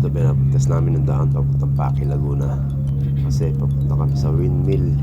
ito pinapagtas namin ng daan papuntang Paki, Laguna. Kasi papunta kami sa windmill.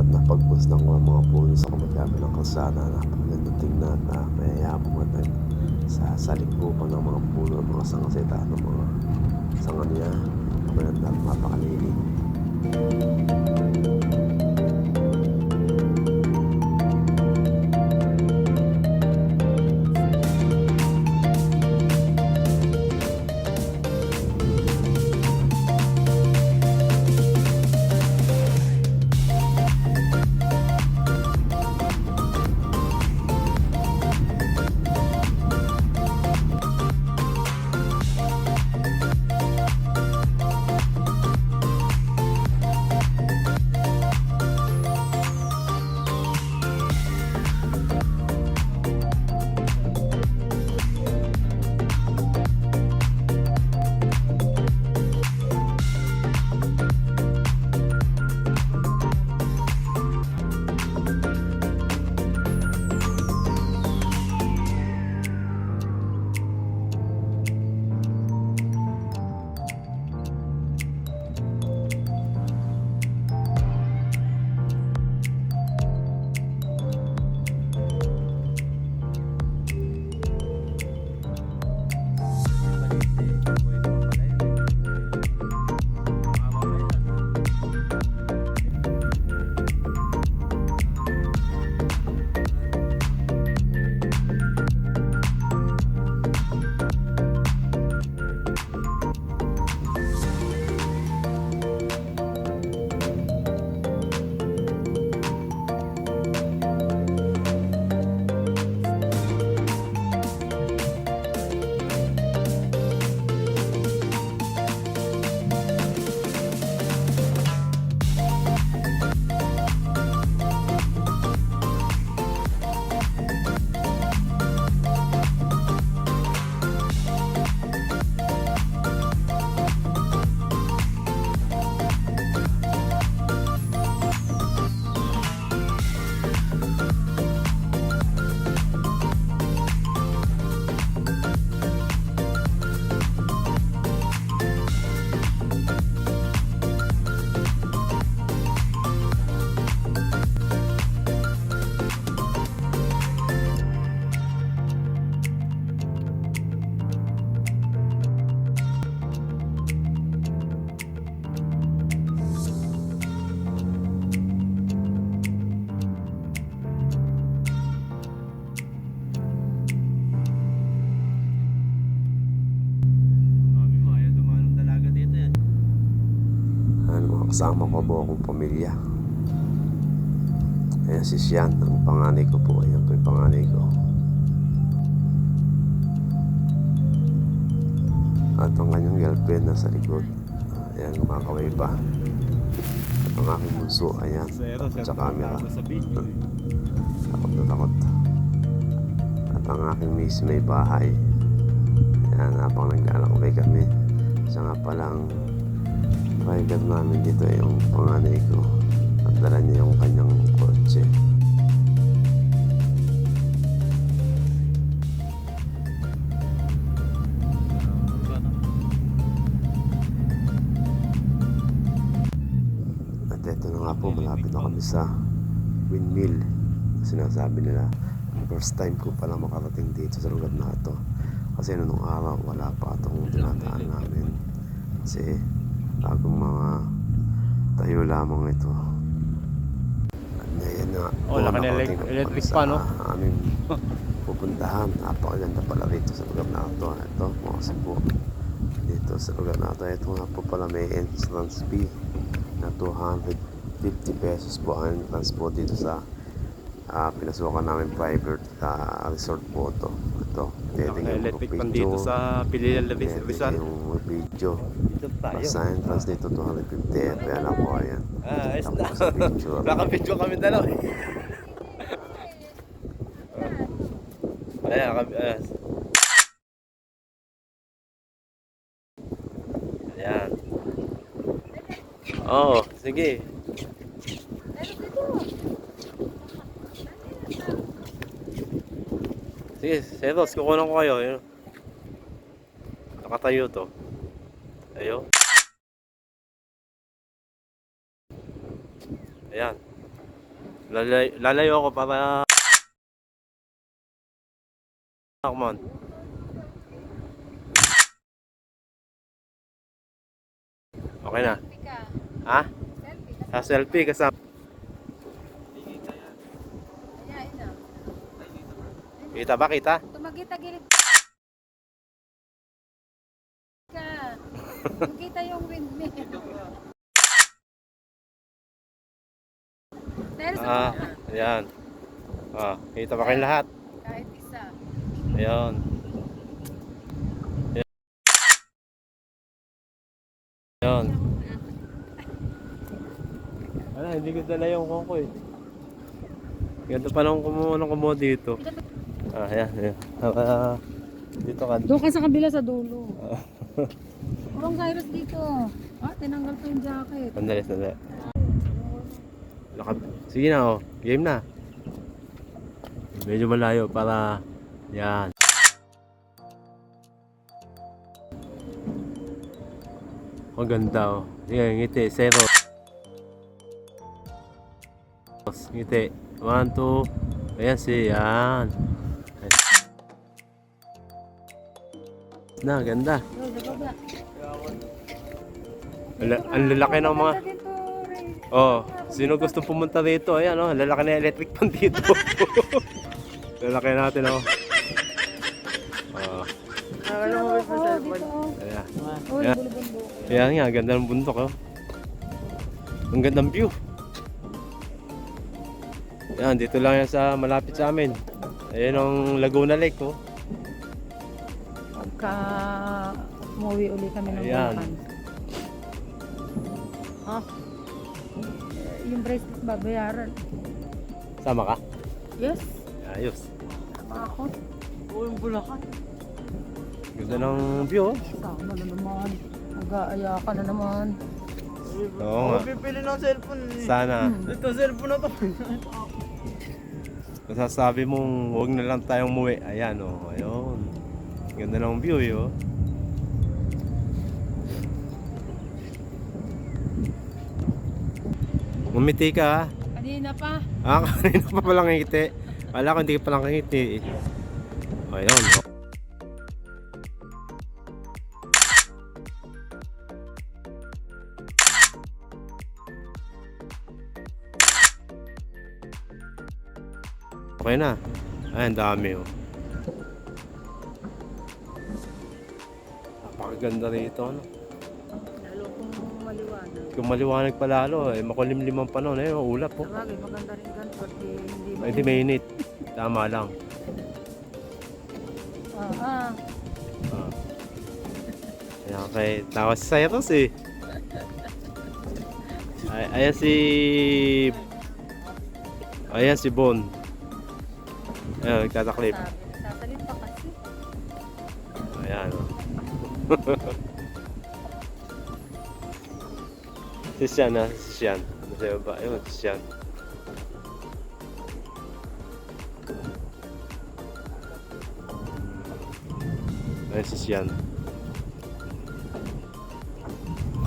At napagpustan ko ang mga puno sa kamagami ng kalsada. Napaganda tingnan na mayayabong at sa salikupan ng mga puno, ng mga sangaseta, ng mga sanga niya. Maganda at mapakalilig. Mami kasama ko po akong pamilya. Ayan si Sian, ang panganay ko po. Ayan po yung panganay ko. At ang kanyang girlfriend nasa likod. Ayan, kumakaway pa. At ang aking bunso, ayan, takot sa camera. Takot na takot. At ang aking miss may bahay. Ayan, habang naglalakbay kami. Siya nga palang driver namin dito yung panganay ko. At dala niya yung kanyang kotse. At ito na nga po, malapit na kami sa windmill. Sinasabi nila, first time ko pala makarating dito sa lugar na ito. Kasi noong araw, wala pa itong dinadaan namin. Kasi bagong mga tayo lamang ito. At ngayon na, Oh, na po electric pa, no? Sa aming pupuntahan. Napakaganda pala rito sa lugar na ito. Ito, mga Cebu. Dito sa lugar na ito. Ito nga po pala may entrance fee na 250 pesos po ang entrance po dito sa ah, pinasukan namin private ah, resort po ito. Ito, pwede yung electric pan video, dito sa pwede Rizal. yung video. Dito tayo. Basta entrance dito 250. Ito yan ako, ayan. Ah, ayos na. Sa picture. Naka-video kami dalawa. eh. Ayan, naka- ayan. Oh, sige. Sige, Seros, kukunan ko kayo. Yun. Nakatayo to. Ayun. Ayan. Lalay, lalayo ako para... Come on. Okay na. Ha? Selfie. Sa selfie kasama. Ayan, na. Kita ba? Kita? Tumagita-gilid ka. Makita yung windmill. Ah, ayan. Ah, kita ba kayong lahat? kahit isa. Ayan. Ayan. Wala, hindi ko dala yung kong ko eh. Ganito pa lang kumuha ng kumuha dito. Ah, ayan, ayan. Ah, dito ka. Doon ka sa kabila sa dulo. Kurang virus dito. Ah, tinanggal ko yung jacket. Sandali, sandali. Lakad. Sige na, oh. Game na. Medyo malayo para... Yan. Ang ganda, oh. Yan, ngiti. Zero. Ngiti. One, two. Ayan si, yan. Na, ganda. Ala- Ang lalaki ng mga... Oh, sino gusto pumunta dito? Ayan oh, lalaki na electric pan dito. lalaki natin oh. Oh, ayan. Bulubundok. Ayan nga, ganda ng bundok oh. Ang gandang view. Ayan, dito lang yan sa malapit sa amin. Ayan ang Laguna Lake oh. Pagka umuwi uli kami ng Ayan. Bulacan. Ah. Yung bracelet babayaran. Sama ka? Yes. Ayos. Tama ako. Oo, yung Bulacan. Ganda ng view oh. Sama na naman. Nag-aaya ka na naman. Oo nga. Pipili ng cellphone eh. Sana. Ito cellphone na to. Masasabi mong huwag na lang tayong umuwi. Ayan oh, ayun. Ganda ng view eh oh. Ka ha? Kanina pa. Ah, kanina pa palang ngiti. Wala ko hindi ka palang ngiti. Ayun. oh. Okay na. Ay, ang dami oh. Napakaganda rito ano. Lalo kong maliwanag. Kung maliwanag pa lalo, eh, makulimlim ang panahon. Eh, ulap po. Sabagay, maganda rin ganito kasi hindi Ay, hindi mainit. Tama lang. Ah, ah. Ah. Ayan kay tawa si Cyrus eh. Ay, ayan si Ayan si Bon. Ayan, nagtataklip. Sabi, si Sian ah, si Sian. Nasa baba. Ayun, si Sian. Ayan si Sian.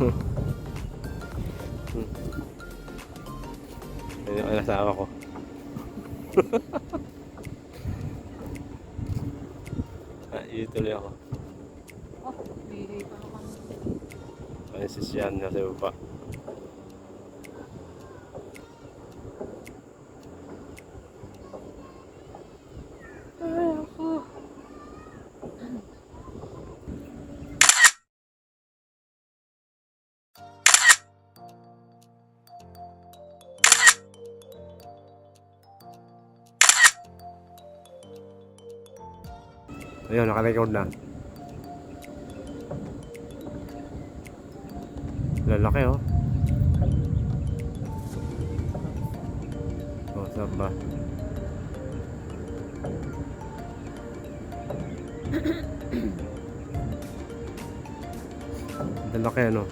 Ayun ang asawa ko. ah, ituloy ako. Oh, bihira pa naman. Ay, si Sian nasa baba. Ayun, naka-record na. Lalaki oh. Oh, saan ba? Lalaki ano?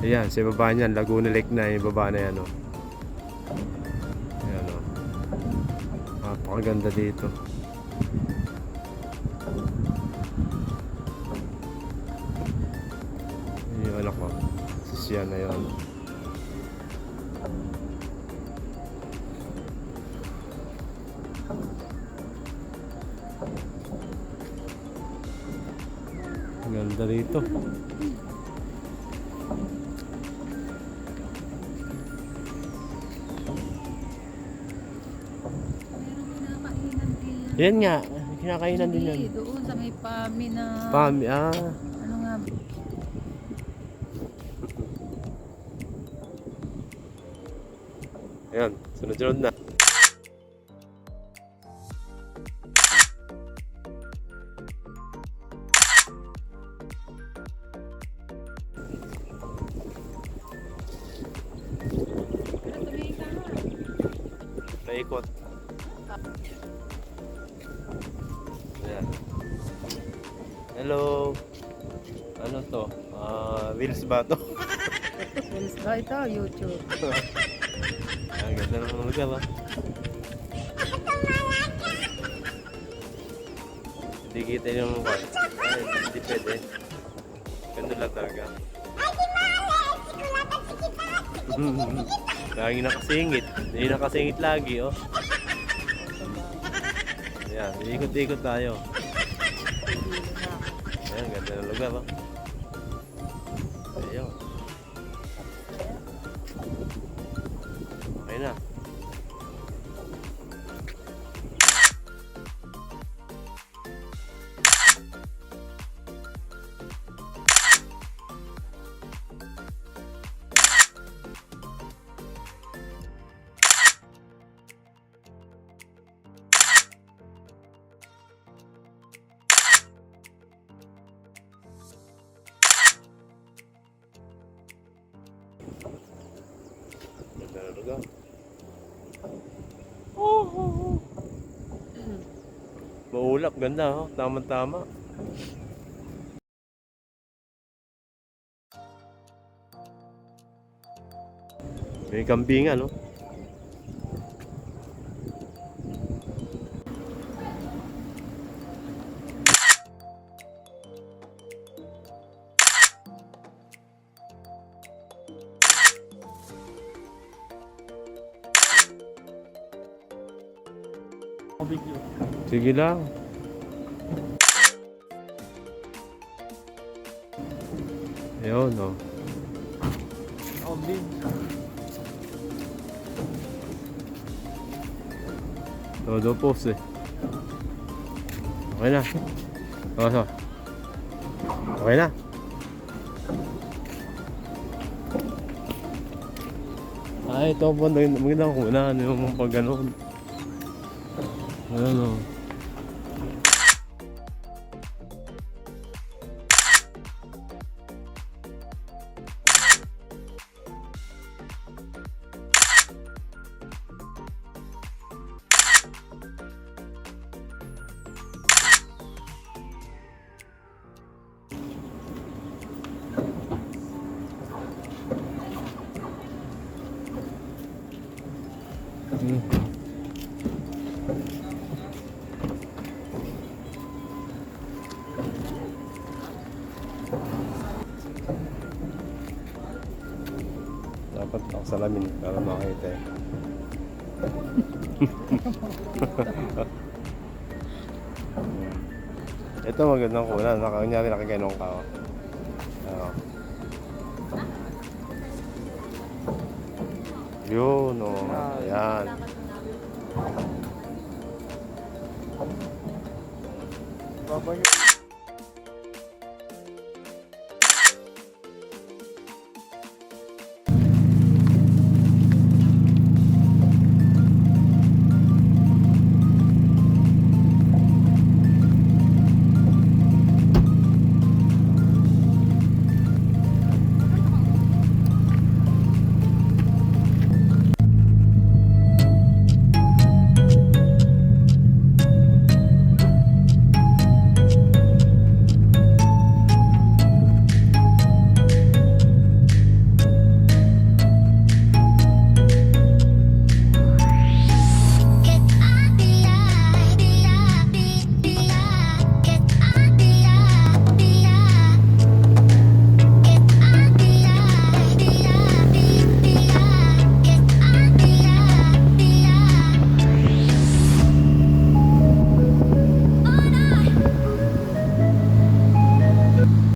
Ayan, sa baba niyan, Laguna Lake na yung baba na yan oh. Ayan oh. Napakaganda dito. Si Siya na yun. Ganda din. Yan nga. Kinakainan din yan. Doon sa may pami na... Pami, ah. Ayan, sunod-sunod na. Naikot. Ayan. Hello. Ano to? Ah, Reels ba to? Reels ba ito? YouTube. Ang ganda ng lugar ah. Hindi kita yung mukha. Ay, hindi pwede. Ganda lang talaga. Lagi nakasingit. Hindi nakasingit lagi, oh. Ayan, ikot-ikot tayo. Ayan, ganda ng lugar, oh. Ayun. Ganda ng lugar. Maulap, ganda oh. Tama-tama. May kambingan, no? Sige lang. Ayun, no. Todo post eh. Okay na. Oh, so. Okay na. Ay, ito po. Magandang kuna. Ano yung pag ganun. Ano. Hmm. Dapat nakasalamin para makita eh. Ito magandang kuna. Nakanyari nakaganong ka. Oo. Yun o. Oh. Ayan. Babay